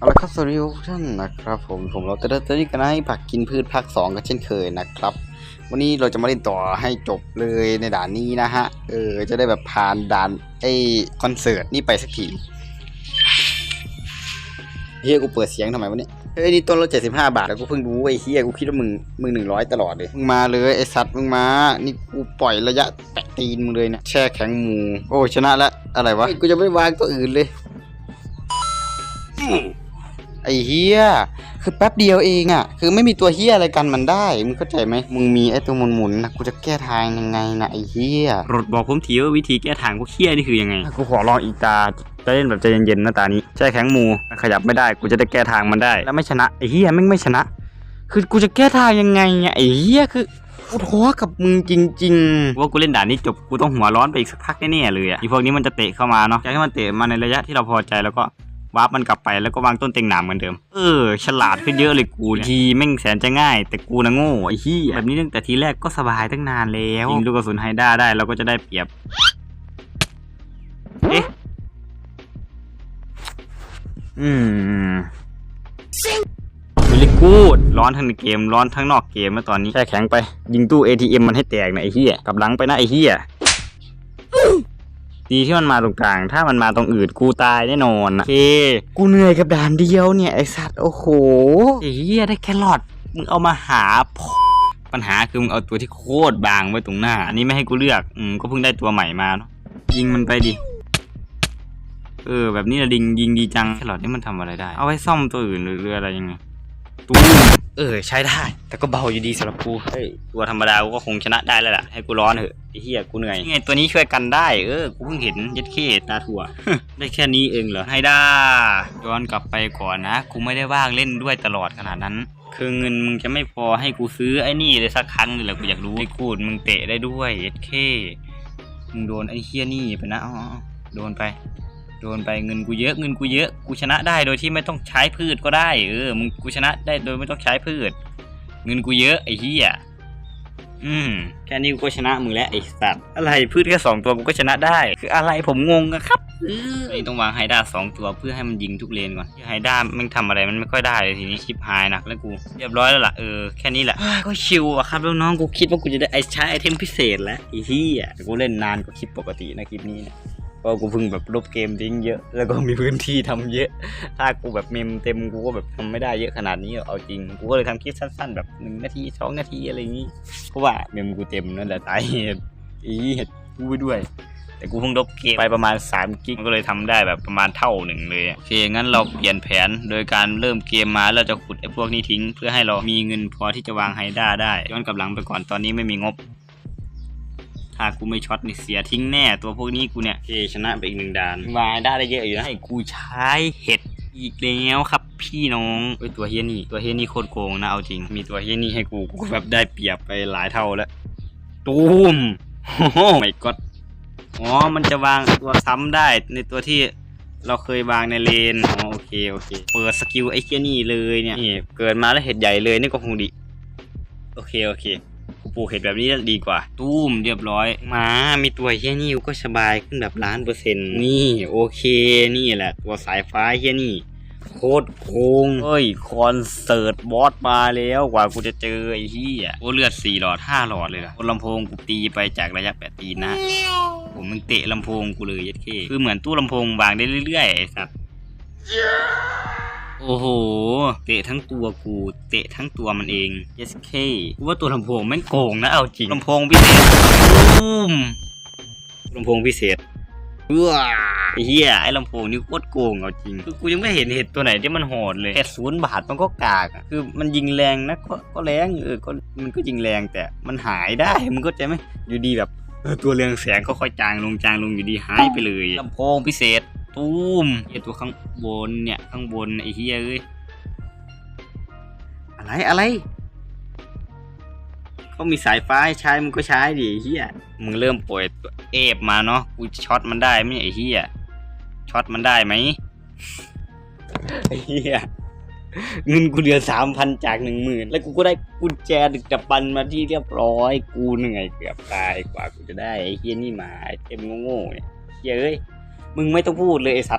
เอาละครับสวัสดีทุกท่านนะครับผมผมเราจะได้ตอนนี้กันให้ผักกินพืชภาคสองกันเช่นเคยนะครับ วันนี้เราจะมาเล่นต่อให้จบเลยในด่านนี้นะฮะเออจะได้แบบผ่านด่านไอ้คอนเสิร์ตนี่ไปสักทีเฮียกูเปิดเสียงทำไมวะเนี่ยเฮ้ยนี่ต้นละเจ็ดสิบห้าบาทแล้วกูเพิ่งรู้ไอ้เฮียกูคิดว่ามึงมึงหนึ่งร้อยตลอดเลยมึงมาเลยไอ้สัตว์มึงมานี่กูปล่อยระยะแตะตีนมึงเลยเนี่ยแช่แข็งหมูโอ้ชนะแล้วอะไรวะกูจะไม่วางตัวอื่นเลย ไอ้เฮียคือแป๊บเดียวเองอะ คือไม่มีตัวเฮียอะไรกันมันได้ มึงเข้าใจไหม มึงมีไอ้ตัวหมุนๆนะกูจะแก้ทางยังไงนะไอ้เฮียรถบอกผมทีว่าวิธีแก้ทางพวกเคี้ยนี่คือยังไง กูขอลองอีกตา จะเล่นแบบใจเย็นๆนะตานี้แช่แข็งหมูขยับไม่ได้ กูจะได้แก้ทางมันได้ แล้วไม่ชนะ ไอ้เหี้ยแม่งไม่ชนะ คือกูจะแก้ทางยังไงอะไอ้เหี้ยคือกูท้อกับมึงจริงว่ากูเล่นด่านนี้จบกูต้องหัวร้อนไปอีกสักพักแน่ๆเลยอะอีพวกนี้มันจะเตะเข้ามาเนาะจะให้มันเตะมาในระยะที่เราพอใจแล้วก็ วาร์ปมันกลับไปแล้วก็วางต้นเต็งหนามเหมือนเดิม เออ ฉลาดขึ้นเยอะเลยกูเนี่ยทีแม่งแสนจะง่าย แต่กูนะโง่ไอ้เหี้ยแบบนี้ตั้งแต่ทีแรกก็สบายตั้งนานแล้วยิงลูกกระสุนไฮด้าได้เราก็จะได้เปรียบ เอ๊ะ อืมวิลกูดร้อนทั้งในเกมร้อนทั้งนอกเกมแล้วตอนนี้แช่แข็งไป ยิงตู้ ATM มันให้แตกนะไอ้เหี้ยกลับหลังไปนะไอ้เหี้ย ดีที่มันมาตรงกลาง ถ้ามันมาตรงอื่นกูตายแน่นอนอะโอเคๆกูเหนื่อยกับด่านเดียวเนี่ยไอ้สัตว์โอ้โหไอ้เหี้ยได้แครอทมึงเอามาหาพปัญหาคือมึงเอาตัวที่โคตรบางไว้ตรงหน้า อันนี้ไม่ให้กูเลือกอืมก็เพิ่งได้ตัวใหม่มาเนาะยิงมันไปดิเออแบบนี้ละดิงยิงดีจังแครอทนี่มันทำอะไรได้ เอาไว้ซ่อมตัวอื่นหรือเรืออะไรยังไงตู้ม เออใช้ได้ แต่ก็เบาอยู่ดีสำหรับกูเฮ้ยตัวธรรมดากูก็คงชนะได้แล้วล่ะ ให้กูร้อนเถอะไอ้เหี้ยกูเหนื่อยนี่ไงตัวนี้ช่วยกันได้เออกูเพิ่งเห็นยัดเข้ตาถั่ว ได้แค่นี้เองเหรอให้ได้ย้อนกลับไปก่อนนะกูไม่ได้ว่างเล่นด้วยตลอดขนาดนั้น คือเงินมึงจะไม่พอให้กูซื้อไอ้นี่เลยสักครั้งเลยเหรอกูอยากรู้ไอ้กูดมึงเตะได้ด้วยเอเคมึงโดนไอ้เฮี้ยนี่ไปนะอ๋ออ๋อโดนไป โดนไปเงินกูเยอะเงินกูเยอะกูชนะได้โดยที่ไม่ต้องใช้พืชก็ได้เออมึงกูชนะได้โดยไม่ต้องใช้พืช เงินกูเยอะไอ้เหี้ยอืมแค่นี้กูก็ชนะมึงแล้วไอ้สัตว์อะไรพืชแค่สองตัวกูก็ชนะได้ คืออะไรผมงงอะครับเออนี่ต้องวางไฮด้าสองตัวเพื่อให้มันยิงทุกเลนก่อนไฮด้ามันทำอะไรมันไม่ค่อยได้เลยทีนี้ชิปหายหนักแล้วกูเรียบร้อยแล้วล่ะเออแค่นี้แหละก็ชิวอะครับน้องๆกูคิดว่ากูจะได้ไอใช้ไอเทมพิเศษแล้วไอ้เหี้ยแต่กูเล่นนานกว่าคลิปปกตินะคลิปนี้นะ เพราะกูเพิ่งแบบลบเกมทิ้งเยอะ แล้วก็มีพื้นที่ทำเยอะ ถ้ากูแบบเมมเต็มกูก็แบบทำไม่ได้เยอะขนาดนี้เอาจริง กูก็เลยทำคลิปสั้น ๆ แบบหนึ่งนาทีสองนาทีอะไรอย่างนี้ เพราะว่าเมมกูเต็มนั่นแหละสาเหตุอีเหตุกูไปด้วย แต่กูเพิ่งลบเกมไปประมาณ3กิกมก็เลยทำได้แบบประมาณเท่าหนึ่งเลย โอเคงั้นเราเปลี่ยนแผนโดยการเริ่มเกมมาเราจะขุดไอ้พวกนี้ทิ้ง เพื่อให้เรามีเงินพอที่จะวางไฮด้าได้ย้อนกลับหลังไปก่อนตอนนี้ไม่มีงบ ถ้ากูไม่ช็อตนี่เสียทิ้งแน่ ตัวพวกนี้กูเนี่ยโอเคชนะไปอีกหนึ่งด่านวางได้ได้เยอะอยู่นะให้กูใช้เห็ดอีกแล้วครับพี่น้องเอ้ยตัวเฮียนี่ ตัวเฮียนี่โคตรโกงนะเอาจริง มีตัวเฮียนี่ให้กูกูแบบได้เปรียบไปหลายเท่าแล้วตูมโอ้โหไม่กดอ๋อมันจะวางตัวซ้ำได้ในตัวที่เราเคยวางในเลนอ๋อโอเคโอเค เปิดสกิลไอ้เฮียนี่เลยเนี่ยนี่เกิดมาแล้วเห็ดใหญ่เลยนี่ก็คงดี โอเคโอเค กูปลูกเห็ดแบบนี้ดีกว่าตุ้มเรียบร้อย มามีตัวเฮียนี่กูก็สบายขึ้นแบบล้านเปอร์เซ็นต์นี่โอเคนี่แหละตัวสายฟ้าเฮียนี่โคตรโกงเฮ้ย คอนเสิร์ตบอสมาแล้วกว่ากูจะเจอไอ้เหี้ยโอ้เลือดสี่หลอดห้าหลอดเลยล่ะบนลำโพงกูตีไปจากระยะแปดตีนนะผมมึงเตะลำโพงกูเลยยัดเคคือเหมือนตู้ลำโพงวางได้เรื่อยๆไอ้สัส โอ้โห เตะทั้งตัวกู เตะทั้งตัวมันเอง yes k กูว่าตัวลำโพงแม่งโกงนะเอาจริงลำโพงพิเศษตูมลำโพงพิเศษเอื้อไอ้เหี้ยไอ้ลำโพงนี่โคตรโกงเอาจริงคือกูยังไม่เห็นเห็ดตัวไหนที่มันโหดเลยแค่ศูนย์บาทมันก็กากอะคือมันยิงแรงนะก็ก็แรงเออก็มันก็ยิงแรงแต่มันหายได้มึงก็ใจไหมอยู่ดีแบบเออตัวเรืองแสงค่อยๆจางลงจางลงอยู่ดีหายไปเลยลำโพงพิเศษ ตูมไอตัวข้างบนเนี่ยข้างบนไอ้เฮียเอ้ยอะไรอะไรเขามีสายฟ้าให้ใช้มึงก็ใช้ดิไอ้เฮียมึงเริ่มปล่อยตัวเอฟมาเนาะกูช็อตมันได้ไหมไอ้เฮียช็อตมันได้ไหมไอ้เฮียเงินกูเหลือสามพันจากหนึ่งหมื่นแล้วกูก็ได้กุญแจดึกดับบันมาที่เรียบร้อย กูเหนื่อยเกือบตายกว่ากูจะได้ไอ้เฮียนี่มาไอ้เต็มโง่ๆเนี่ยเฮียเอ้ย มึงไม่ต้องพูดเลยไอ้สัตว์